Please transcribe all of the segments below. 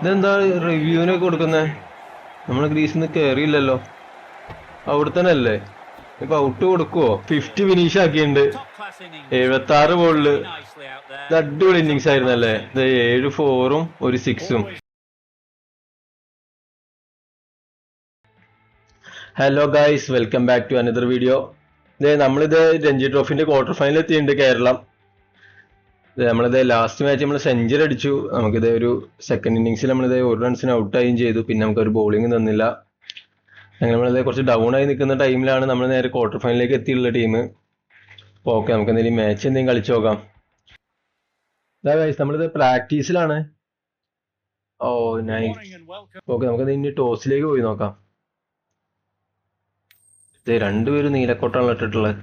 ഇതെന്താ റിവ്യൂവിനൊക്കെ കൊടുക്കുന്നേ? നമ്മൾ ഗ്രീസിൽ നിന്ന് കയറിയില്ലല്ലോ അവിടെ തന്നെ അല്ലേ ഇപ്പൊ ഔട്ട് കൊടുക്കുവോ? ഫിഫ്റ്റി ഫിനിഷ് ആക്കിയിട്ടുണ്ട്. എഴുപത്തി ആറ് ബോളിൽ ഇത് അടിപൊളി ഇന്നിങ്സ് ആയിരുന്നല്ലേ? ഇത് ഏഴ് ഫോറും ഒരു സിക്സും hello guys welcome back to another video ഇതേ നമ്മളിത് രഞ്ജി ട്രോഫിന്റെ ക്വാർട്ടർ ഫൈനൽ എത്തിയിട്ടുണ്ട് കേരളം. നമ്മളിത് ലാസ്റ്റ് മാച്ച് നമ്മൾ സെഞ്ചുറി അടിച്ചു. നമുക്കിത് ഒരു സെക്കൻഡ് ഇന്നിങ്സിൽ നമ്മളിത് ഒരു റൺസിന് ഔട്ടായും ചെയ്തു. പിന്നെ നമുക്കൊരു ബോളിംഗ് തന്നില്ല. അങ്ങനെ നമ്മളിത് കുറച്ച് ഡൗൺ ആയി നിൽക്കുന്ന ടൈമിലാണ് നമ്മൾ നേരെ ക്വാർട്ടർ ഫൈനലിലേക്ക് എത്തിയിട്ടുള്ള ടീം അപ്പോൾ ഓക്കെ നമുക്ക് എന്തെങ്കിലും മാച്ച് എന്തെങ്കിലും കളിച്ചു നോക്കാം. ഇതാ ഗൈസ് നമ്മളിത് പ്രാക്ടീസിലാണ് ഓ നൈസ് ഓക്കെ നമുക്ക് ഇനി ടോസിലേക്ക് പോയി നോക്കാം. രണ്ടുപേരും നീലക്കോട്ടാണ് ഇട്ടിട്ടുള്ളത്.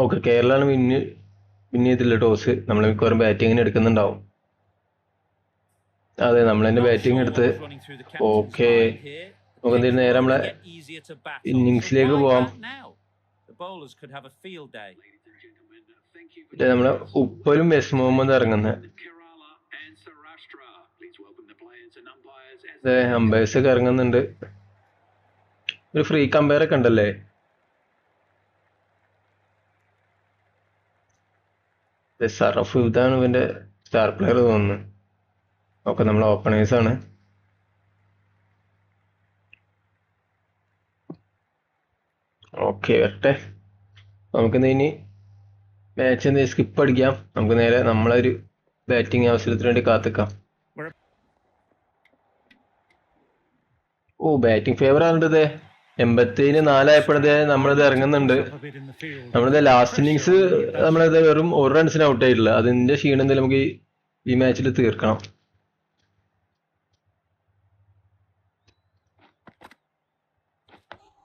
ഓക്കെ കേരളമാണ് വിന്ന് വിൻ ചെയ്തില്ല ടോസ് നമ്മൾ മിക്കവാറും ബാറ്റിങ്ങിന് എടുക്കുന്നുണ്ടാവും. അതെ നമ്മൾ തന്നെ ബാറ്റിംഗ് എടുത്ത് ഓക്കെ നമുക്ക് എന്തെങ്കിലും നേരെ നമ്മളെ ഇന്നിങ്സിലേക്ക് പോവാം. നമ്മളെ ഉപ്പലും എസ് മുഹമ്മദ് ഇറങ്ങുന്നത് അതെ അമ്പയേഴ്സ് ഒക്കെ ഇറങ്ങുന്നുണ്ട്. ഒരു ഫ്രീ കമ്പയർ ഒക്കെ ഉണ്ടല്ലേ? ഇത് സറഫ് ഇതാണ് ഇവന്റെ സ്റ്റാർ പ്ലെയർ തോന്നുന്നു. ഒക്കെ നമ്മൾ ഓപ്പണേഴ്സാണ് ഓക്കെ വരട്ടെ. നമുക്ക് ഇനി മാച്ച് എന്തെങ്കിലും സ്കിപ്പ് അടിക്കാം. നമുക്ക് നേരെ നമ്മളൊരു ബാറ്റിംഗ് അവസരത്തിന് വേണ്ടി കാത്തിക്കാം. ഓ ബാറ്റിംഗ് ഫേവർ ആണത് എൺപത്തേന് നാലായപ്പോഴത്തെ നമ്മളിത് ഇറങ്ങുന്നുണ്ട്. നമ്മളിത് ലാസ്റ്റ് ഇന്നിങ്സ് നമ്മളിത് വെറും ഒരു റൺസിന് ഔട്ട് ആയിട്ടില്ല. അതിന്റെ ക്ഷീണം എന്തായാലും നമുക്ക് ഈ- ഈ മാച്ചിൽ തീർക്കണം.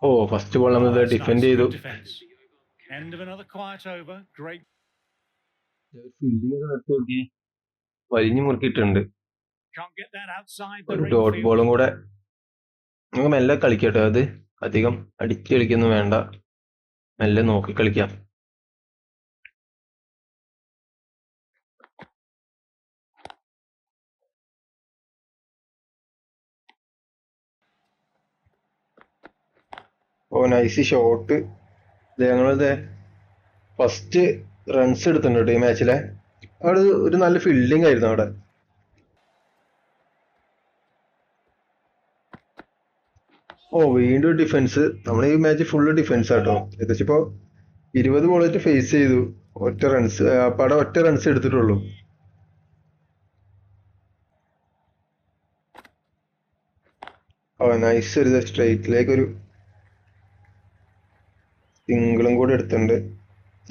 ഓ ഫസ്റ്റ് ബോൾ നമ്മൾ ഡിഫെൻഡ് ചെയ്തു. ഫീൽഡിംഗ് ഒക്കെ നിർത്തി നോക്കി. വലിഞ്ഞു മുറുക്കിയിട്ടുണ്ട്. ഒരു ഡോട്ട് ബോളും കൂടെ. നമുക്ക് മെല്ലെ കളിക്കട്ടോ അത്. അധികം അടിച്ച് കളിക്കൊന്നും വേണ്ട. മെല്ലെ നോക്കി കളിക്കാം. ഓ നൈസ് ഷോട്ട് ഞങ്ങളിത് ഫസ്റ്റ് റൺസ് എടുത്തിട്ടുണ്ട് ഈ മാച്ചിലെ അവിടെ ഒരു നല്ല ഫീൽഡിംഗ് ആയിരുന്നു അവിടെ. ഓ വീണ്ടും ഡിഫൻസ് നമ്മൾ ഈ മാച്ച് ഫുള്ള് ഡിഫൻസ് ആട്ടോ. ഏകദേശം ഇപ്പോ ഇരുപത് ബോളായിട്ട് ഫേസ് ചെയ്തു. ഒറ്റ റൺസ് പടം ഒറ്റ റൺസ് എടുത്തിട്ടുള്ളൂ. ഓ നൈസ് ഒരു സ്ട്രൈറ്റിലേക്ക് ഒരു സിംഗിളും കൂടെ എടുത്തിട്ടുണ്ട്.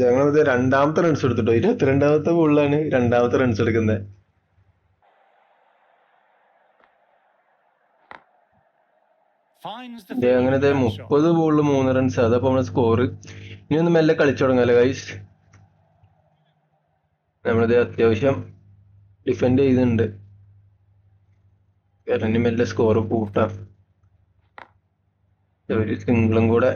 ഇത് രണ്ടാമത്തെ റൺസ് എടുത്തിട്ടോ? ഇരുപത്തിരണ്ടാമത്തെ ബോളിലാണ് രണ്ടാമത്തെ റൺസ് എടുക്കുന്നത്. Shot. മുപ്പത് ബോളിൽ മൂന്ന് റൺസ് അതപ്പോ നമ്മുടെ സ്കോർ ഇനി ഒന്ന് മെല്ലെ കളിച്ചു തുടങ്ങാല്ലേ ഗൈസ് നമ്മളിത് അത്യാവശ്യം ഡിഫെൻഡ് ചെയ്തിട്ടുണ്ട്. കാരണം ഇനി മെല്ലെ സ്കോർ കൂട്ടാം. ഒരു സിംഗിളും കൂടെ.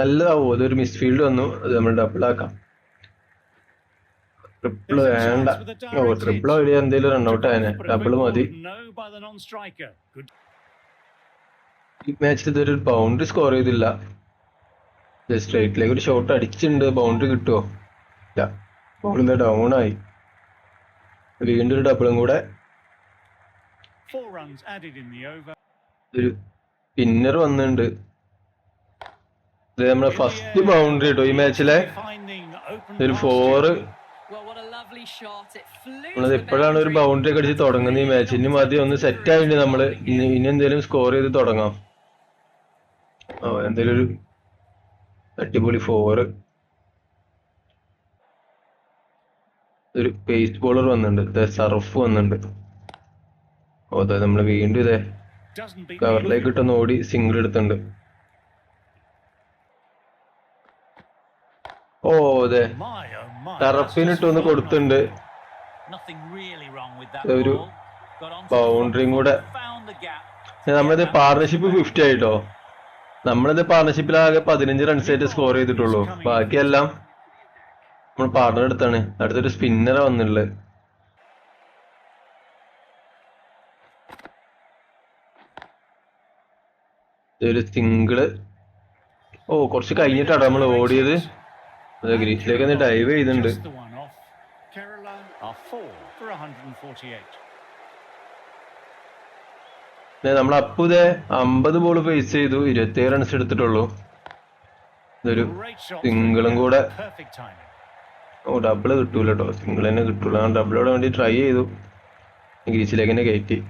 നല്ലതാവോ. അതൊരു മിസ്ഫീൽഡ് വന്നു. അത് നമ്മൾ ഡബിൾ ആക്കാം. ട്രിപ്പിൾ വേണ്ട. ഓ ട്രിപ്പിൾ എന്തെങ്കിലും റൺഔട്ട് ആയനെ. ഡബിൾ മതി ball, No by the non-striker. Good. ഈ മാച്ചിൽ ഒരു ബൗണ്ടറി സ്കോർ ചെയ്തില്ല. സ്ട്രൈറ്റിലേക്ക് ഒരു ഷോട്ട് അടിച്ചിട്ടുണ്ട് ബൗണ്ടറി കിട്ടുമോ ഇല്ല. ബോളിൽ ഡൗൺ ആയി. വീണ്ടും ഒരു ഡബിളും കൂടെ. ഒരു പിന്നർ വന്നിട്ടുണ്ട് ഇത് നമ്മളെ ഫസ്റ്റ് ബൗണ്ടറി കേട്ടോ ഈ മാച്ചിലെ ഒരു ഫോറ്. നമ്മളത് എപ്പോഴാണ് ഇപ്പോഴാണ് ഒരു ബൗണ്ടറി ഒക്കെ അടിച്ച് തുടങ്ങുന്നത് ഈ മാച്ച് ഇനി മതി ഒന്ന് സെറ്റ് ആയിട്ട് നമ്മൾ ഇനി ഇനി എന്തെങ്കിലും സ്കോർ ചെയ്ത് തുടങ്ങാം. ഓ എന്തെങ്കിലും ഒരു അടിപൊളി ഫോറ് ഒരു പേസ് ബോളർ വന്നിട്ടുണ്ട്. സർഫ് വന്നിട്ടുണ്ട്. ഓ അതെ നമ്മൾ വീണ്ടും ഇതേ കവറിലേക്ക് ഇട്ടൊന്ന് ഓടി സിംഗിൾ എടുത്തുണ്ട് ഓ അതെ. ടറപ്പിനിട്ടൊന്ന് കൊടുത്തിട്ടുണ്ട്. ഒരു ബൗണ്ടറിയും കൂടെ. നമ്മളിത് പാർട്ണർഷിപ്പ് ഫിഫ്റ്റി ആയിട്ടോ? നമ്മളിത് പാർട്ണർഷിപ്പിൽ ആകെ പതിനഞ്ച് റൺസ് ആയിട്ട് സ്കോർ ചെയ്തിട്ടുള്ളൂ. ബാക്കിയെല്ലാം നമ്മൾ പാർട്ണർ എടുത്താണ്. അടുത്തൊരു സ്പിന്നറാ വന്നിട്ടുള്ളത്. ഒരു സിംഗിൾ ഓ കുറച്ച് കഴിഞ്ഞിട്ടാണ് നമ്മൾ ഓടിയത്. ഗ്രീസിലേക്ക് ഡൈവ് ചെയ്തിട്ടുണ്ട്. നമ്മൾ അപ്പു ഇതേ അമ്പത് ബോൾ ഫേസ് ചെയ്തു. ഇരുപത്തിയേഴ് റൺസ് എടുത്തിട്ടുള്ളൂ. ഇതൊരു സിംഗിളും കൂടെ. ഓ ഡബിൾ കിട്ടൂല കേട്ടോ സിംഗിൾ തന്നെ കിട്ടൂല. ഞാൻ ഡബിളോട് വേണ്ടി ട്രൈ ചെയ്തു. ഗ്രീസിലേക്ക് തന്നെ കയറ്റി.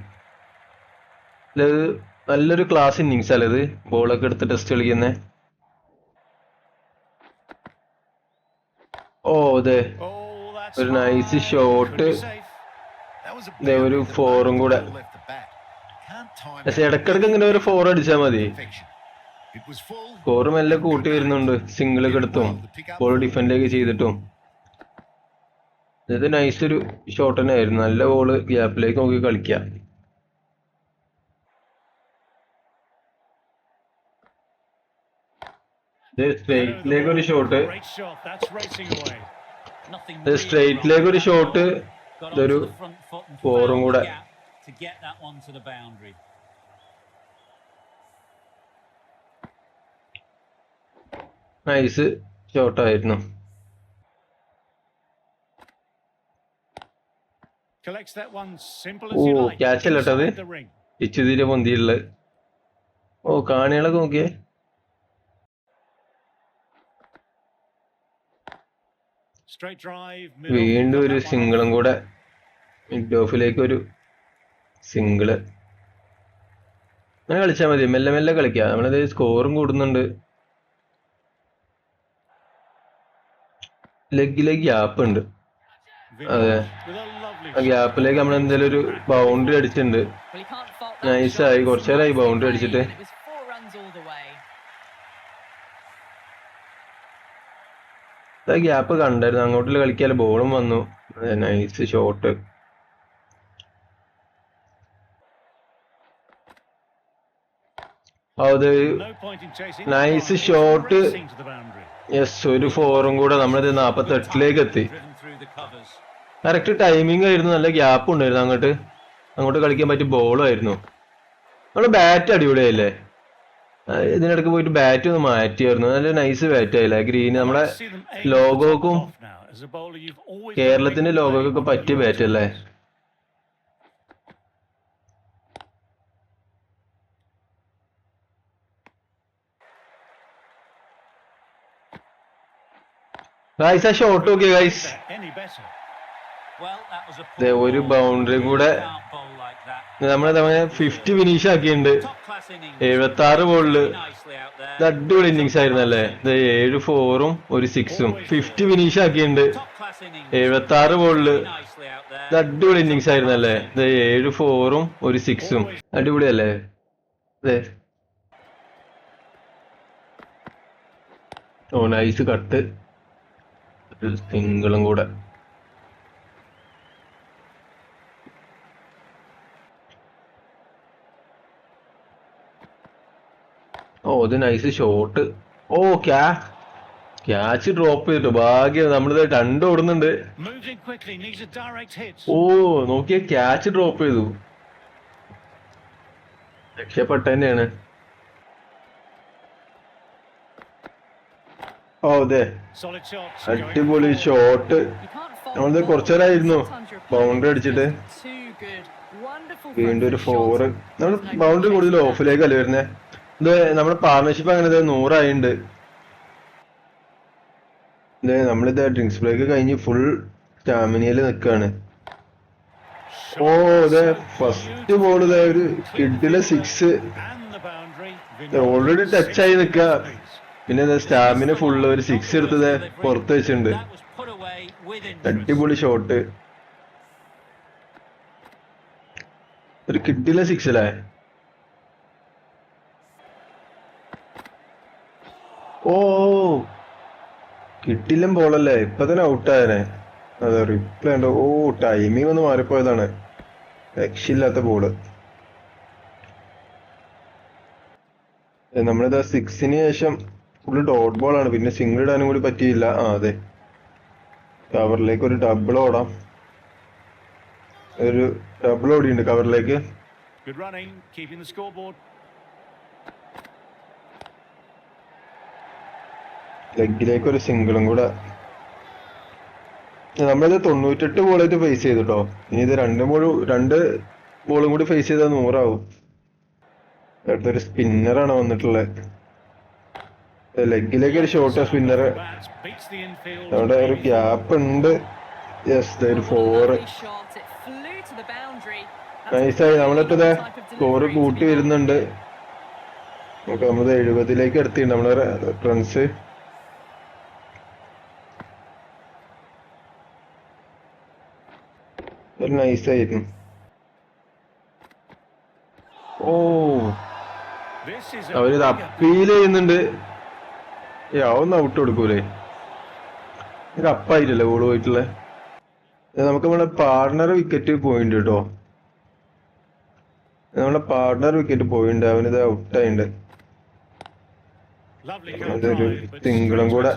ഇത് നല്ലൊരു ക്ലാസ് ഇന്നിങ്സ് അല്ലേ ഇത്? ബോളൊക്കെ എടുത്ത് ടെസ്റ്റ് കളിക്കുന്നേ. ഓ അതെ Oh, ഒരു നൈസ്. ദേ ഒരു ഫോറും കൂടെ. പക്ഷെ ഇടക്കിടക്ക് ഇങ്ങനെ ഒരു ഫോർ അടിച്ചാൽ മതി. സ്കോർ മെല്ലെ കൂട്ടി വരുന്നുണ്ട്. സിംഗിൾ ഒക്കെ എടുത്തും. ബോൾ ഡിഫെൻഡൊക്കെ ചെയ്തിട്ടും. ഇത് നൈസ് ഒരു ഷോട്ട് തന്നെ ആയിരുന്നു നല്ല ബോൾ ഗ്യാപ്പിലേക്ക് നോക്കി കളിക്കാം. സ്ട്രൈറ്റിലേക്ക് ഒരു ഷോട്ട് സ്ട്രൈറ്റിലേക്ക് ഒരു ഷോട്ട് ഇതൊരു ഫോറും കൂടെ. To get that one to the boundary. Nice ഷോട്ടായിരുന്നു ഓ. ക്യാച്ച് അല്ല കേട്ടത് ഇച്ചു Inside the തീരെ പൊന്തിയുള്ളത് ഓ കാണികളൊക്കെ നോക്കിയേ. വീണ്ടും ഒരു സിംഗിളും കൂടെ മിഡ് ഓഫിലേക്ക് ഒരു സിംഗിൾ. അങ്ങനെ കളിച്ചാൽ മതി. മെല്ലെ മെല്ലെ കളിക്കാം. നമ്മളത് സ്കോറും കൂടുന്നുണ്ട്. ലെഗിലേക്ക് ഗ്യാപ്പ് ഉണ്ട്. അതെ. ആ ഗ്യാപ്പിലേക്ക് നമ്മൾ എന്തായാലും ഒരു ബൗണ്ടറി അടിച്ചിട്ടുണ്ട്. നൈസായി. കുറച്ച് നേരമായി ബൗണ്ടറി അടിച്ചിട്ട്. ഗ്യാപ്പ് കണ്ടായിരുന്നു. അങ്ങോട്ടുള്ള കളിക്കാൻ ബോളും വന്നു. Nice shot to nice shot. Yes ഒരു ഫോറും കൂടെ നമ്മളിത് നാപ്പത്തി എട്ടിലേക്ക് എത്തി. കറക്റ്റ് ടൈമിംഗ് ആയിരുന്നു നല്ല ഗ്യാപ്പ് ഉണ്ടായിരുന്നു അങ്ങോട്ട്. അങ്ങോട്ട് കളിക്കാൻ പറ്റിയ ബോളും ആയിരുന്നു. നമ്മൾ ബാറ്റ് അടിപൊളിയായില്ലേ? ആ, ഇതിനിടയ്ക്ക് പോയിട്ട് ബാറ്റ് ഒന്ന് മാറ്റിയായിരുന്നു. നല്ല നൈസ് ബാറ്റ് ആയില്ലേ? ഗ്രീൻ നമ്മുടെ ലോഗോക്കും കേരളത്തിന്റെ ലോഗോക്കൊക്കെ പറ്റിയ ബാറ്റ് അല്ലേ? ഗൈസ് ആ ഷോട്ട് നോക്കിയ ഗൈസ് ഒരു ബൗണ്ടറി കൂടെ. നമ്മളെ തവണ ഫിഫ്റ്റി ഫിനിഷ് ആക്കിയിട്ടുണ്ട്. എഴുപത്തി ആറ് ബോളിൽ അടിപൊളി ഇന്നിങ്സ് ആയിരുന്നു അല്ലേ ഏഴ് ഫോറും ഒരു സിക്സും ഫിഫ്റ്റി ഫിനിഷ് ആക്കിയിട്ടുണ്ട്. എഴുപത്തി ആറ് ബോളിൽ അടിപൊളി ഇന്നിങ്സ് ആയിരുന്നു അല്ലേ ഏഴ് ഫോറും ഒരു സിക്സും അടിപൊളിയല്ലേ? അതെ ഓ നൈസ് കട്ട് സിംഗിളും കൂടെ. ഓ ഇത് നൈസ് ഷോട്ട് ഓ ക്യാ ക്യാച്ച് ഡ്രോപ്പ് ചെയ്തിട്ട്. ഭാഗ്യം നമ്മളിത് രണ്ട് ഓടുന്നുണ്ട്. ഓ നോക്കിയ ക്യാച്ച് ഡ്രോപ്പ് ചെയ്തു. രക്ഷപ്പെട്ട തന്നെയാണ് ഓ അതെ. അടിപൊളി ഷോട്ട് നമ്മളിത് the കുറച്ചു ball. നേരമായിരുന്നു ബൗണ്ടറി അടിച്ചിട്ട്. വീണ്ടും ഒരു ഫോർ നമ്മൾ ബൗണ്ടറി കൂടുതൽ ഓഫിലേക്ക് അല്ലേ വരുന്നത് ഇത് നമ്മുടെ പാർട്ണർഷിപ്പ് അങ്ങനെ നൂറായിണ്ട്. ഇത് നമ്മളിത് ഡ്രിങ്ക്സ് ബ്രേക്ക് കഴിഞ്ഞ് ഫുൾ സ്റ്റാമിനയിൽ നിൽക്കുകയാണ് ഓ അതെ ഫസ്റ്റ് ബോൾ ഇതേ ഒരു കിഡിലെ സിക്സ് ഓൾറെഡി ടച്ചായി നിൽക്കുക നിൽക്ക പിന്നെ സ്റ്റാമിന ഫുള്ള് ഒരു സിക്സ് എടുത്തത് പുറത്ത് വെച്ചിട്ടുണ്ട്. അടിപൊളി ഷോട്ട് ഒരു കിട്ടില്ല സിക്സ് അല്ലേ ഓ കിട്ടില്ല ബോളല്ലേ ഇപ്പൊ തന്നെ ഔട്ടായനെ അതെ റിപ്ലൈ ഉണ്ട്. ഓ ടൈമിങ് ഒന്ന് മാറിപ്പോയതാണ്. രക്ഷയില്ലാത്ത ബോൾ നമ്മളിതാ സിക്സിന് ശേഷം ഫുള്ള് ഡോട്ട് ബോൾ ആണ്. പിന്നെ സിംഗിൾ ഇടാനും കൂടി പറ്റിയില്ല. ആ അതെ. കവറിലേക്ക് ഒരു ഡബിൾ ഓടാം. ഒരു ഡബിൾ ഓടിയുണ്ട് കവറിലേക്ക് Good running, keeping the scoreboard. ലെഗിലേക്ക് ഒരു സിംഗിളും കൂടെ. നമ്മളിത് തൊണ്ണൂറ്റെട്ട് ബോളായിട്ട് ഫേസ് ചെയ്തു കേട്ടോ ഇനി ഇത് രണ്ട് ബോൾ രണ്ട് ബോളും കൂടി ഫേസ് ചെയ്താൽ നൂറാവും. അടുത്തൊരു സ്പിന്നറാണ് വന്നിട്ടുള്ളത്. ലെഗിലേക്ക് ഒരു ഷോർട്ട് സ്പിന്നർ. അവിടെ ഒരു ഗ്യാപ്പ് ഉണ്ട്. യെസ് ഒരു ഫോർ നൈസായി നമ്മളിപ്പോ ഇതേ type സ്കോറ് കൂട്ടി വരുന്നുണ്ട്. നമുക്ക് നമ്മൾ എഴുപതിലേക്ക് എടുത്തിട്ടുണ്ട്. നമ്മളെ റൺസ് നൈസായിരുന്നു ഓ. അവർ അപ്പീൽ ചെയ്യുന്നുണ്ട്. ഏ അതൊന്നും ഔട്ട് കൊടുക്കൂലേ. ഇത് അപ്പായിട്ടല്ലേ ബോൾ പോയിട്ടുള്ള? നമുക്ക് നമ്മളെ പാർട്ണർ വിക്കറ്റ് പോയിണ്ട് കേട്ടോ നമ്മളെ പാർട്ണർ വിക്കറ്റ് പോയിണ്ട് അവനിത് ഔട്ടായിണ്ട് അതൊരു തിങ്കളും കൂടെ.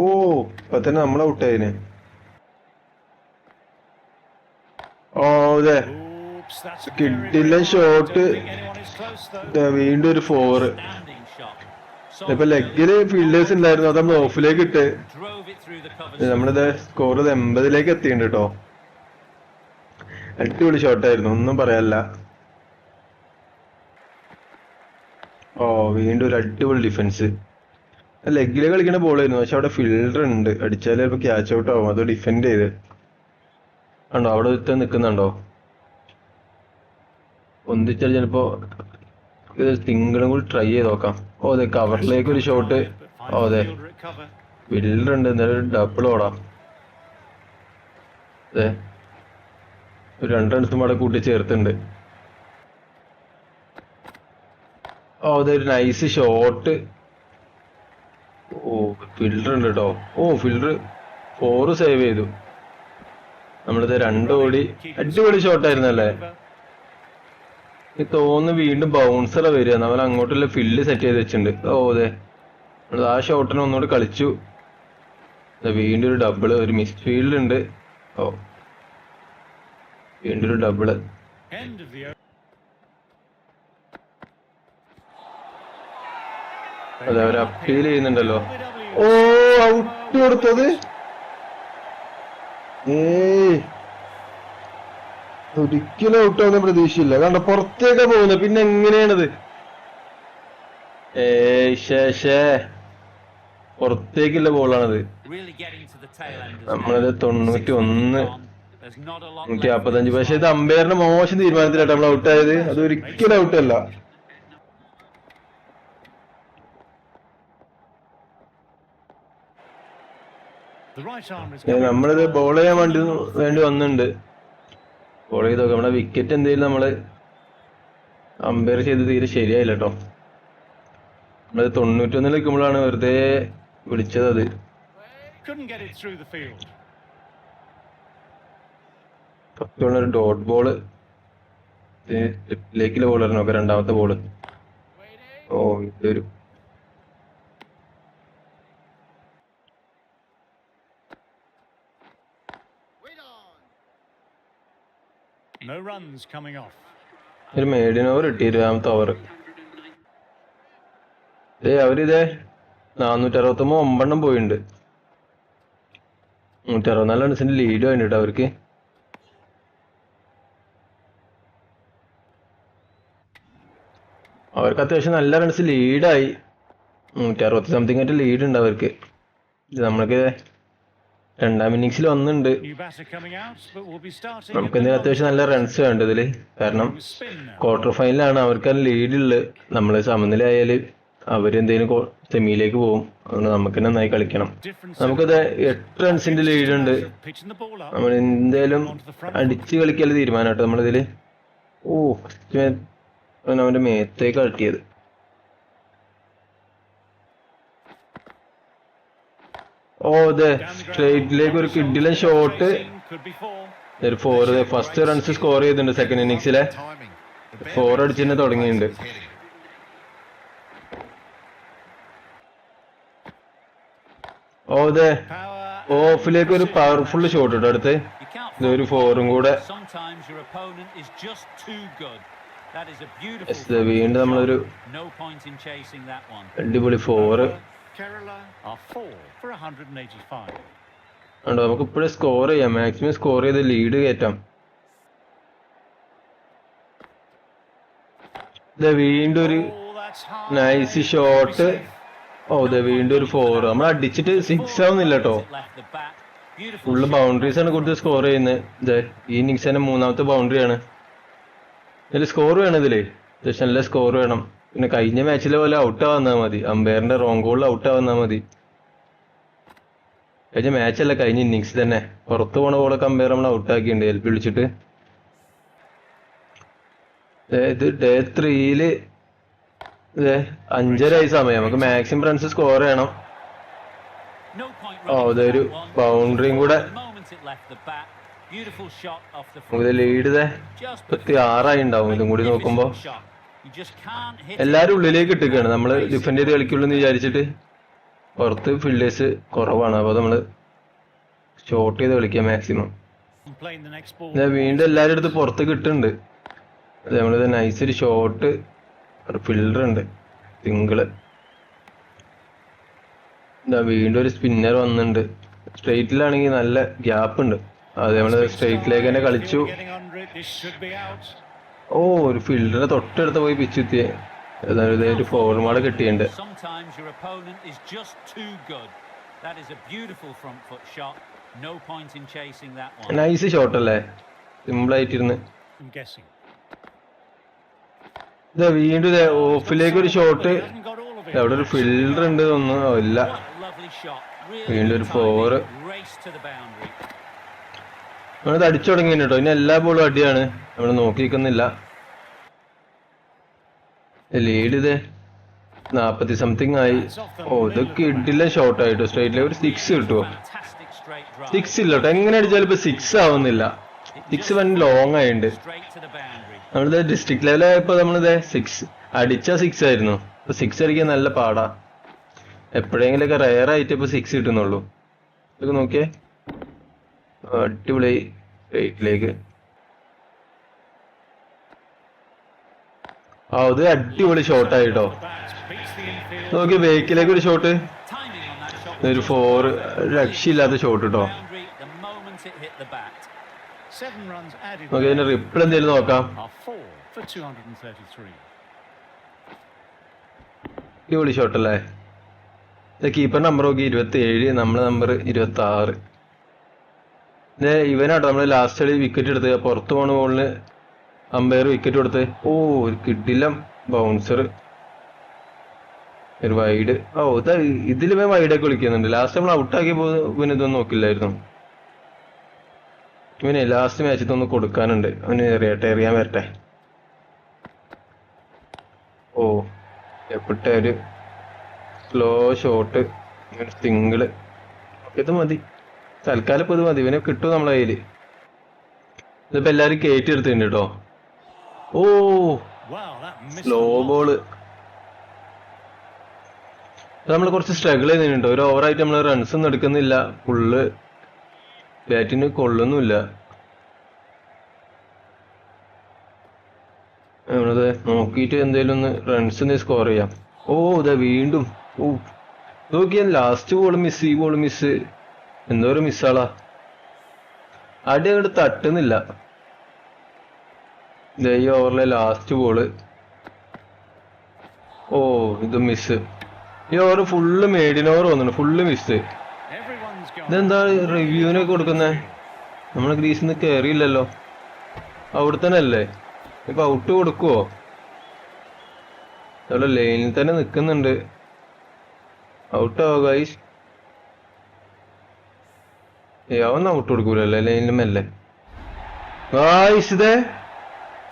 ഓ ഇപ്പൊ തന്നെ നമ്മൾ ഔട്ടായിന് ഓ അതെ. കിട്ടില്ല ഷോട്ട് വീണ്ടും ഒരു ഫോർ. ഇപ്പൊ ലെഗിൽ ഫീൽഡേഴ്സ് ഉണ്ടായിരുന്നു അത് നമ്മൾ ഓഫിലേക്ക് ഇട്ട്. നമ്മളിത് സ്കോർ എൺപതിലേക്ക് എത്തിയിട്ടുണ്ട് കേട്ടോ അടിപൊളി ഷോട്ടായിരുന്നു ഒന്നും പറയാനില്ല. ഓ വീണ്ടും ഒരു അടിപൊളി ഡിഫൻസ് ലെഗിൽ കളിക്കുന്ന ബോളായിരുന്നു പക്ഷെ അവിടെ ഫീൽഡർ ഉണ്ട്. അടിച്ചാൽ ചിലപ്പോ ക്യാച്ച് ഔട്ട് ആവും അത് ഡിഫെൻഡ് ചെയ്ത്. ഉണ്ടോ അവിടെ ഒരുത്തൻ നിൽക്കുന്നുണ്ടോ ഒന്നിച്ചാൽ ചിലപ്പോ ഇത് സിംഗിളും കൂടി ട്രൈ ചെയ്ത് നോക്കാം. ഓ അതെ കവറിലേക്ക് ഒരു ഷോട്ട് ഓ അതെ. ഫീൽഡർ ഉണ്ട്. എന്നാലും ഡബിൾ ഓടാം. അതെ. ഒരു രണ്ട് റൺസും അവിടെ കൂട്ടി ചേർത്തുണ്ട് ഓ അതൊരു നൈസ് ഷോട്ട് ഓ ഫിൽഡർ ഉണ്ട് കേട്ടോ ഓ ഫിൽഡർ ഫോറ് സേവ് ചെയ്തു. നമ്മളിത് രണ്ട് ഓടി അടിപൊളി ഷോട്ടായിരുന്നല്ലേ എനിക്ക് തോന്നുന്നു വീണ്ടും ബൗൺസറെ വരിക. നമ്മൾ അങ്ങോട്ടുള്ള ഫില്ല് സെറ്റ് ചെയ്ത് വെച്ചിട്ടുണ്ട്. ഓ അതെ. ആ ഷോട്ടിനെ ഒന്നുകൂടി കളിച്ചു. വീണ്ടും ഒരു ഡബിൾ ഒരു മിസ് ഫീൽഡ് ഉണ്ട്. ഓ. വീണ്ടും ഒരു ഡബിൾ. അതെ അവർ അപ്പീൽ ചെയ്യുന്നുണ്ടല്ലോ. ഓ ഔട്ട് കൊടുത്തത്. ഏയ്. ഒരിക്കലും ഔട്ട് ആവുന്ന പ്രതീക്ഷയില്ല. കണ്ട പുറത്തേക്കാ പോകുന്നത്. പിന്നെ എങ്ങനെയാണത്? പുറത്തേക്കുള്ള ബോളാണത്. നമ്മളത്. തൊണ്ണൂറ്റി ഒന്ന് നൂറ്റി നാപ്പത്തഞ്ച് പക്ഷെ ഇത് അമ്പയറിന്റെ മോശം തീരുമാനത്തിലാട്ടോ നമ്മൾ ഔട്ട് ആയത്. അത് ഒരിക്കലും ഔട്ട് അല്ല. The right arm നമ്മളിത് ബോൾ ചെയ്യാൻ വേണ്ടി വേണ്ടി വന്നിട്ടുണ്ട്. ബോൾ ചെയ്ത് നോക്കാം. നമ്മുടെ വിക്കറ്റ് എന്തെങ്കിലും നമ്മൾ അമ്പയർ ചെയ്ത് തീരെ ശരിയായില്ല കേട്ടോ നമ്മളത് തൊണ്ണൂറ്റൊന്നിൽ നിൽക്കുമ്പോഴാണ് വെറുതെ വിളിച്ചത് അത്. ഒരു ഡോട്ട് ബോൾ ലേക്കിലെ ബോൾ നോക്കാം. രണ്ടാമത്തെ ബോൾ ഓ ഇതൊരു No runs coming off. ഒരു മേഡിയൻ ഓവർ കിട്ടി ഇരുപതാമത്തെ ഓവർ ഏ അവരിതേ നാനൂറ്റി അറുപത്തൊമ്പത് ഒമ്പണ്ണം പോയിട്ടുണ്ട് നൂറ്റി അറുപത്തിനാല് റൺസിന്റെ ലീഡ് വേണ്ടിട്ട് അവർക്ക്. അവർക്ക് അത്യാവശ്യം നല്ല റൺസ് ലീഡായി നൂറ്റി അറുപത്തി സംതിങ് ആയിട്ട് ലീഡ് ഉണ്ട് അവർക്ക്. നമ്മൾക്ക് രണ്ടാം ഇന്നിങ്സിൽ വന്നുണ്ട്. നമുക്ക് എന്തെങ്കിലും അത്യാവശ്യം നല്ല റൺസ് വേണ്ട ഇതിൽ കാരണം. ക്വാർട്ടർ ഫൈനലാണ് അവർക്ക് ലീഡ് ഉള്ളത് നമ്മൾ സമനില ആയാൽ അവരെന്തേലും സെമിയിലേക്ക് പോകും അതുകൊണ്ട് നമുക്ക് നന്നായി കളിക്കണം. നമുക്കത് എട്ട് റൺസിന്റെ ലീഡുണ്ട്. നമ്മൾ എന്തേലും അടിച്ച് കളിക്കാൻ തീരുമാനം കേട്ടോ നമ്മളിതിൽ? ഓ അവന്റെ മേത്തേക്ക് തട്ടിയത്. ഓ അതെ സ്ട്രേറ്റിലേക്ക് ഒരു കിഡിലെ ഷോട്ട് ഒരു ഫോർ ഫസ്റ്റ് റൺസ് സ്കോർ ചെയ്തിട്ടുണ്ട് സെക്കൻഡ് ഇന്നിങ്സിലെ ഫോർ അടിച്ചിട്ട് തുടങ്ങിയിട്ടുണ്ട്. ഓ അതെ ഓഫിലേക്ക് ഒരു പവർഫുൾ ഷോട്ട് ഇട്ടോ അടുത്ത്. ഇതൊരു ഒരു ഫോറും കൂടെ. വീണ്ടും നമ്മളൊരു. അടിപൊളി four Kerala are four for 185. ഉണ്ടോ നമുക്ക് ഇപ്പോഴും സ്കോർ ചെയ്യാം. മാക്സിമം സ്കോർ ചെയ്ത് ലീഡ് കയറ്റാം. വീണ്ടും ഒരു. നൈസ് ഷോട്ട് ഓ ഇത് വീണ്ടും ഒരു ഫോർ നമ്മൾ അടിച്ചിട്ട് സിക്സ് ആവുന്നില്ല കേട്ടോ. ഫുള്ള്. ബൗണ്ടറീസ് ആണ് കൊടുത്ത് സ്കോർ ചെയ്യുന്നത്. ഈ ഇന്നിങ്സ് തന്നെ മൂന്നാമത്തെ ബൗണ്ടറി ആണ്. ഇതിൽ സ്കോർ വേണം ഇതിൽ. അത്യാവശ്യം നല്ല സ്കോർ വേണം. പിന്നെ കഴിഞ്ഞ മാച്ചിലെ പോലെ ഔട്ട് ആവുന്നാൽ മതി. അമ്പയറിന്റെ റോങ് ഗോളിൽ ഔട്ട് ആവുന്നാൽ മതി. കഴിഞ്ഞ മാച്ചല്ല കഴിഞ്ഞ ഇന്നിങ്സ് തന്നെ. പുറത്തു പോണ ബോളൊക്കെ അമ്പയർ നമ്മൾ ഔട്ട് ആക്കിയിട്ടുണ്ട്. എൽ പി വിളിച്ചിട്ട് ഇത് ഡേ ത്രീയിൽ അഞ്ചരായി സമയം. നമുക്ക് മാക്സിമം റൺസ് സ്കോർ ചെയ്യണം. ഓ ഇതൊരു ബൗണ്ടറിയും കൂടെ. ലീഡ് ഇതേ മുപ്പത്തി ആറായി ഉണ്ടാവും. ഇതും കൂടി നോക്കുമ്പോ. എല്ലാരും ഉള്ളിലേക്ക് ഇട്ടിക്കാണ്. നമ്മൾ ഡിഫെൻഡ് ചെയ്ത് കളിക്കുള്ളൂ എന്ന് വിചാരിച്ചിട്ട് പുറത്ത് ഫീൽഡേഴ്സ് കുറവാണ്. അപ്പോൾ നമ്മൾ ഷോട്ട് ചെയ്ത് കളിക്കാം മാക്സിമം. വീണ്ടും എല്ലാരും അടുത്ത് പുറത്ത് കിട്ടുന്നുണ്ട് അത് നമ്മളിത് നൈസ് ഒരു ഷോട്ട് ഫിൽഡർ ഉണ്ട്. സിംഗിൾ എന്താ വീണ്ടും ഒരു സ്പിന്നർ വന്നിട്ടുണ്ട്. സ്ട്രെയിറ്റിലാണെങ്കിൽ നല്ല ഗ്യാപ്പ് ഉണ്ട്. അത് നമ്മൾ സ്ട്രെയിറ്റിലേക്ക് തന്നെ കളിച്ചു. ഓ ഒരു ഫീൽഡറെ തൊട്ടടുത്ത് പോയി പിച്ച് കുത്തിയെ ഒരു ഫോർമാട് കിട്ടിയിട്ടുണ്ട്. നൈസ് ഷോട്ട് അല്ലേ? സിമ്പിളായിട്ടിരുന്ന് വീണ്ടും ഓഫിലേക്ക് ഒരു ഷോട്ട് അവിടെ ഒരു ഫീൽഡർ ഉണ്ട് തോന്നുന്നു. ഇല്ല. വീണ്ടും ഒരു ഫോർ നമ്മളിത് അടിച്ചു തുടങ്ങി കേട്ടോ ഇനി എല്ലാ ബോളും അടിയാണ്. നമ്മൾ നോക്കിയിരിക്കുന്നില്ല. ലീഡ് ഇത് നാപ്പത്തി സംതിങ് ആയി. ഓ ഇതൊക്കെ ഇട്ടില്ല ഷോട്ട് ആയിട്ടോ. സ്ട്രൈറ്റിലേക്ക് ഒരു സിക്സ് കിട്ടുമോ സിക്സ് ഇല്ല കേട്ടോ എങ്ങനെ അടിച്ചാലും ഇപ്പൊ സിക്സ് ആവുന്നില്ല. സിക്സ് വൺ ലോങ് ആയിട്ടുണ്ട്. നമ്മളിത് ഡിസ്ട്രിക്ട് ലെവലായപ്പോ നമ്മളിത് സിക്സ് അടിച്ച സിക്സ് ആയിരുന്നു. ഇപ്പൊ സിക്സ് അടിക്കാൻ നല്ല പാടാ. എപ്പോഴെങ്കിലൊക്കെ റയർ ആയിട്ട് ഇപ്പൊ സിക്സ് കിട്ടുന്നുള്ളൂ. ഇതൊക്കെ നോക്കിയേ. അടിപൊളി റേറ്റിലേക്ക് ആ ഇത് അടിപൊളി ഷോട്ട് ആയിട്ടോ Bat beats the infield. നോക്കി ബേക്കിലേക്ക് ഒരു ഷോട്ട്. ഒരു ഫോർ രക്ഷയില്ലാത്ത ഷോട്ട് കേട്ടോ നോക്കി അതിന്റെ റിപ്പിൾ എന്തെങ്കിലും നോക്കാം are four for 233. അടിപൊളി ഷോട്ട് അല്ലേ കീപ്പർ നമ്പർ നോക്കി ഇരുപത്തി ഏഴ് നമ്മളെ നമ്പർ ഇരുപത്തി ആറ് ഇവനാട്ടോ നമ്മൾ ലാസ്റ്റ് കളി വിക്കറ്റ് എടുത്ത് പുറത്തു പോണ ബോളിന് അമ്പയർ വിക്കറ്റ് കൊടുത്ത് ഓ ഒരു കിട്ടില്ല ബൗൺസർ ഒരു വൈഡ് ഓ ഇതാ ഇവൻ വൈഡൊക്കെ വിളിക്കുന്നുണ്ട് ലാസ്റ്റ് നമ്മൾ ഔട്ടാക്കിയപ്പോ ഇവന് ഇതൊന്നും നോക്കില്ലായിരുന്നു. ഇവനെ ലാസ്റ്റ് മാച്ചിൽ ഒന്ന് കൊടുക്കാനുണ്ട്. അവന് എറിയട്ടെ എറിയാൻ വരട്ടെ. ഓ എപ്പിട്ട ഒരു സ്ലോ ഷോട്ട് സിംഗിൾ ഇത് മതി. തൽക്കാലം ഇപ്പൊ ഇത് മതി. ഇവനെ കിട്ടും നമ്മളെ കയ്യിൽ. ഇതിപ്പോ എല്ലാരും കയറ്റി എടുത്തിട്ടുണ്ട് കേട്ടോ ഓ സ്ലോ. ബോൾ നമ്മൾ കുറച്ച് സ്ട്രഗിൾ ചെയ്യുന്നുണ്ട് ഒരു ഓവറായിട്ട് നമ്മൾ റൺസ് ഒന്നും എടുക്കുന്നില്ല. ഫുള്ള് ബാറ്റിന് കൊള്ളുന്നില്ല നമ്മളത് നോക്കിയിട്ട് എന്തേലും ഒന്ന് റൺസ് സ്കോർ ചെയ്യാം. ഓ ഇതാ വീണ്ടും. ഓ നോക്കിയാൽ ലാസ്റ്റ് ബോൾ മിസ് ഈ ബോൾ മിസ് എന്തോ ഒരു മിസ്സാളാ. അടി അങ്ങോട്ട് തട്ടുന്നില്ല. ഈ ഓവറിലെ ലാസ്റ്റ് ബോൾ ഓ ഇത് മിസ് ഈ ഓവർ ഫുള്ള് മേഡിൻ ഓവർ വന്നിട്ടുണ്ട് ഫുള്ള് മിസ്. ഇതെന്താ റിവ്യൂവിനൊക്കെ കൊടുക്കുന്നേ? നമ്മളെ ഗ്രീസിൽ നിന്ന് കയറിയില്ലല്ലോ അവിടെ തന്നെ അല്ലേ ഇപ്പൊ ഔട്ട് കൊടുക്കുവോ? അവിടെ ലൈനിൽ തന്നെ നിൽക്കുന്നുണ്ട് ഔട്ട് ആവോ ഗൈസ് അവൻ ഔട്ട് കൊടുക്കൂലല്ലേ ലൈനിലും മെല്ലെ ഗായ്സ് ഇതേ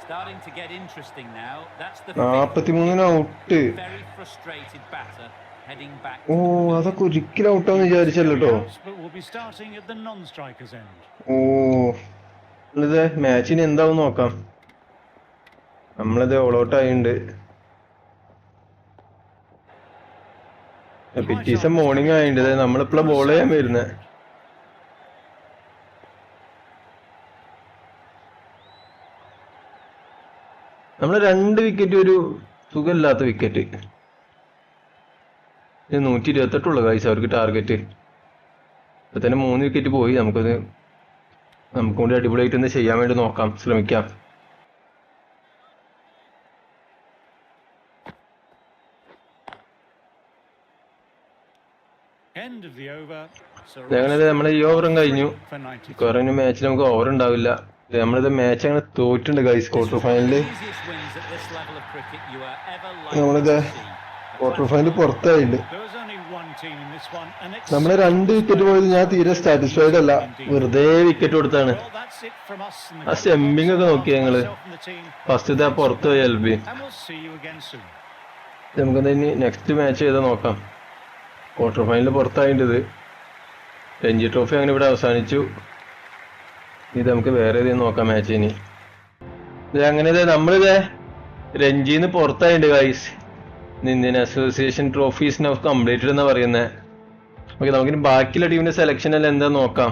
Starting to get interesting now. That's the നാപ്പത്തി മൂന്നിന് ഔട്ട്. ഓ അതൊക്കെ ഒരിക്കലും ഔട്ടാന്ന് വിചാരിച്ചല്ലോ. ഓ ഇത് മാച്ചിന് എന്താവും നോക്കാം. നമ്മളത് ഓൾ ഔട്ട് ആയിണ്ട്. പിറ്റീസം മോർണിംഗ് ആയിണ്ട്. ഇത് നമ്മളിപ്പോഴാ ബോൾ ചെയ്യാൻ വരുന്നത് നമ്മൾ രണ്ട് വിക്കറ്റ് ഒരു സുഖമില്ലാത്ത വിക്കറ്റ് നൂറ്റി ഇരുപത്തെട്ടുള്ള കാഴ്ച അവർക്ക് ടാർഗറ്റ് ഇപ്പൊ തന്നെ മൂന്ന് വിക്കറ്റ് പോയി നമുക്കത് നമുക്കും കൂടി അടിപൊളിയായിട്ട് ഒന്ന് ചെയ്യാൻ വേണ്ടി നോക്കാം ശ്രമിക്കാം. ഞങ്ങളത് നമ്മുടെ ഈ ഓവറും കഴിഞ്ഞു. കുറേ 93. മാച്ചിൽ നമുക്ക് ഓവർ ഉണ്ടാവില്ല. നമ്മളിത് മാച്ച് അങ്ങനെ തോറ്റുണ്ട് ഗൈസ് ക്വാർട്ടർ ever നമ്മളിത്. ക്വാർട്ടർ ഫൈനൽ പുറത്തായിട്ടുണ്ട്. നമ്മളെ രണ്ട് വിക്കറ്റ് പോയത് ഞാൻ തീരെ സാറ്റിസ്ഫൈഡ് അല്ല. വെറുതെ വിക്കറ്റ് കൊടുത്താണ്. ആ സ്റ്റെമ്പിങ് ഒക്കെ നോക്കിയാ ഞങ്ങൾ. ഫസ്റ്റത്തെ ആ പുറത്ത് പോയി എൽ ബി. നമുക്ക് ഇനി നെക്സ്റ്റ് മാച്ച് ചെയ്ത് നോക്കാം. ക്വാർട്ടർ ഫൈനൽ പുറത്തായിട്ടുണ്ട് രഞ്ജി ട്രോഫി അങ്ങനെ ഇവിടെ അവസാനിച്ചു. ഇത് നമുക്ക് വേറെ ഏതെങ്കിലും നോക്കാം മാച്ച് ഇനി. ഇത് അങ്ങനെ നമ്മളിത് രഞ്ജിന്ന് പുറത്തായിട്ടുണ്ട് guys Indian association trophies now completed എന്ന് പറയുന്നത് ഓക്കെ നമുക്കിനി ബാക്കിയുള്ള ടീമിന്റെ സെലക്ഷൻ എല്ലാം എന്താ നോക്കാം.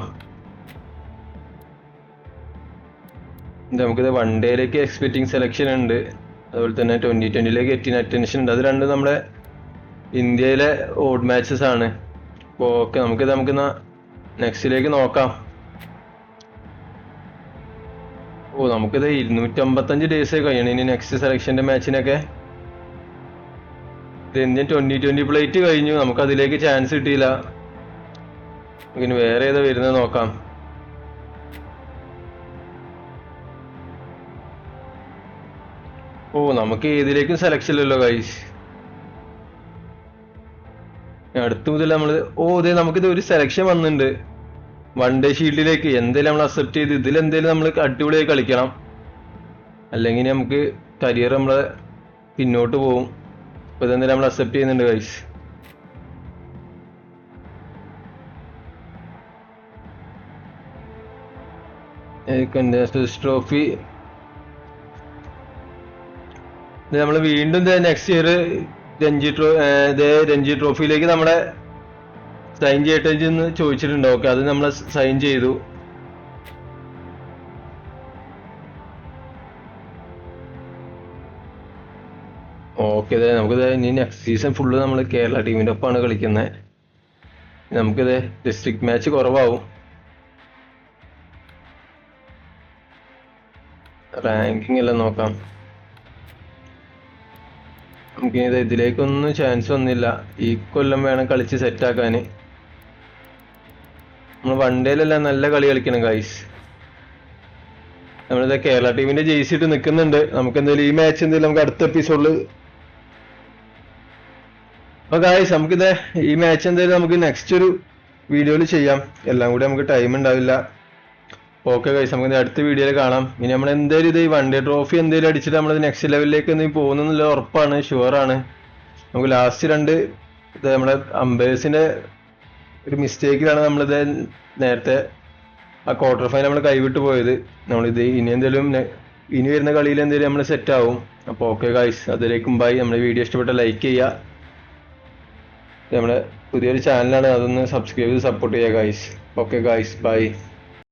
നമുക്കിത് വൺ ഡേയിലേക്ക് എക്സ്പെക്ടിങ് സെലക്ഷൻ ഉണ്ട് അതുപോലെ തന്നെ ട്വന്റി ട്വന്റിയിലേക്ക് എറ്റിൻ അറ്റൻഷൻ ഉണ്ട് അത് രണ്ട് നമ്മുടെ ഇന്ത്യയിലെ ഓഡ് മാച്ചസ് ആണ്. അപ്പോൾ ഓക്കെ നമുക്കിത് നമുക്ക് നെക്സ്റ്റിലേക്ക് നോക്കാം. ഓ നമുക്കിത് ഇരുന്നൂറ്റമ്പത്തഞ്ച് ഡേയ്സ് കഴിയണം. ഇനി നെക്സ്റ്റ് സെലക്ഷന്റെ മാച്ചിനൊക്കെ ഇത് ഇന്ത്യൻ ട്വന്റി ട്വന്റി പ്ലേറ്റ് കഴിഞ്ഞു. നമുക്ക് അതിലേക്ക് ചാൻസ് കിട്ടിയില്ല. ഇനി വേറെ ഏതാ വരുന്നത് നോക്കാം. ഓ നമുക്ക് ഏതിലേക്കും സെലക്ഷൻ ഇല്ലല്ലോ ഗൈസ് അടുത്ത മുതൽ നമ്മൾ ഓ അതെ നമുക്കിത് ഒരു സെലക്ഷൻ വന്നിട്ടുണ്ട്. വൺ ഡേ ഷീൽഡിലേക്ക് എന്തേലും നമ്മൾ അക്സെപ്റ്റ് ചെയ്ത് ഇതിൽ എന്തെങ്കിലും നമ്മൾ അടിപൊളിയായി കളിക്കണം. അല്ലെങ്കിൽ നമുക്ക് കരിയർ നമ്മളെ പിന്നോട്ട് പോകും ഇപ്പൊ ഇതെന്തേലും നമ്മൾ അക്സെപ്റ്റ് ചെയ്യുന്നുണ്ട് ഗൈസ് ട്രോഫി നമ്മൾ വീണ്ടും നെക്സ്റ്റ് ഇയർ രഞ്ജി ട്രോ രഞ്ജി ട്രോഫിയിലേക്ക് നമ്മളെ സൈൻ ചെയ്യട്ടെ എന്ന് ചോദിച്ചിട്ടുണ്ട്? ഓക്കെ അത് നമ്മൾ സൈൻ ചെയ്തു. ഓക്കെ ഇതേ നമുക്കിത് ഇനി നെക്സ്റ്റ് സീസൺ ഫുള്ള് നമ്മൾ കേരള ടീമിന്റെ ഒപ്പമാണ് കളിക്കുന്നത് നമുക്കിത് ഡിസ്ട്രിക്ട് മാച്ച് കുറവാകും റാങ്കിങ് എല്ലാം നോക്കാം. നമുക്ക് ഇത് ഇതിലേക്കൊന്നും ചാൻസ് വന്നില്ല ഈ കൊല്ലം വേണം കളിച്ച് സെറ്റ് ആക്കാൻ നമ്മൾ വൺ നല്ല കളി കളിക്കണം ഗൈസ് നമ്മളിത് കേരള ടീമിന്റെ ജേഴ്സി ഇട്ട് നിൽക്കുന്നുണ്ട് നമുക്ക് എന്തായാലും ഈ മാച്ച് എന്തായാലും നമുക്ക് അടുത്ത എപ്പിസോഡിൽ അപ്പൊ ഗായ്സ് നമുക്കിത് ഈ മാച്ച് എന്തായാലും നമുക്ക് നെക്സ്റ്റ് ഒരു വീഡിയോയിൽ ചെയ്യാം. എല്ലാം കൂടി നമുക്ക് ടൈം ഉണ്ടാവില്ല. ഓക്കെ ഗൈസ് നമുക്ക് അടുത്ത വീഡിയോയിൽ കാണാം. ഇനി നമ്മൾ എന്തായാലും ഇത് ഈ വൺ ഡേ ട്രോഫി എന്തായാലും അടിച്ചിട്ട് നമ്മൾ നെക്സ്റ്റ് ലെവലിലേക്ക് എന്തെങ്കിലും പോകുന്നുള്ള ഉറപ്പാണ് ഷുവറാണ് നമുക്ക് ലാസ്റ്റ് രണ്ട് ഇത് നമ്മുടെ അമ്പേഴ്സിന്റെ ഒരു മിസ്റ്റേക്കിലാണ് നമ്മളിത് നേരത്തെ ആ ക്വാർട്ടർ ഫൈനൽ നമ്മൾ കൈവിട്ട് പോയത്. നമ്മളിത് ഇനി എന്തെങ്കിലും ഇനി വരുന്ന കളിയിൽ എന്തെങ്കിലും നമ്മൾ സെറ്റ് ആവും. അപ്പോൾ ഓക്കെ ഗൈസ് അതിലേക്കും ബൈ നമ്മുടെ വീഡിയോ ഇഷ്ടപ്പെട്ട ലൈക്ക് ചെയ്യുക. നമ്മുടെ പുതിയൊരു ചാനലാണ് അതൊന്ന് സബ്സ്ക്രൈബ് ചെയ്ത് സപ്പോർട്ട് ചെയ്യുക ഗൈസ് ഓക്കെ ഗൈസ് ബൈ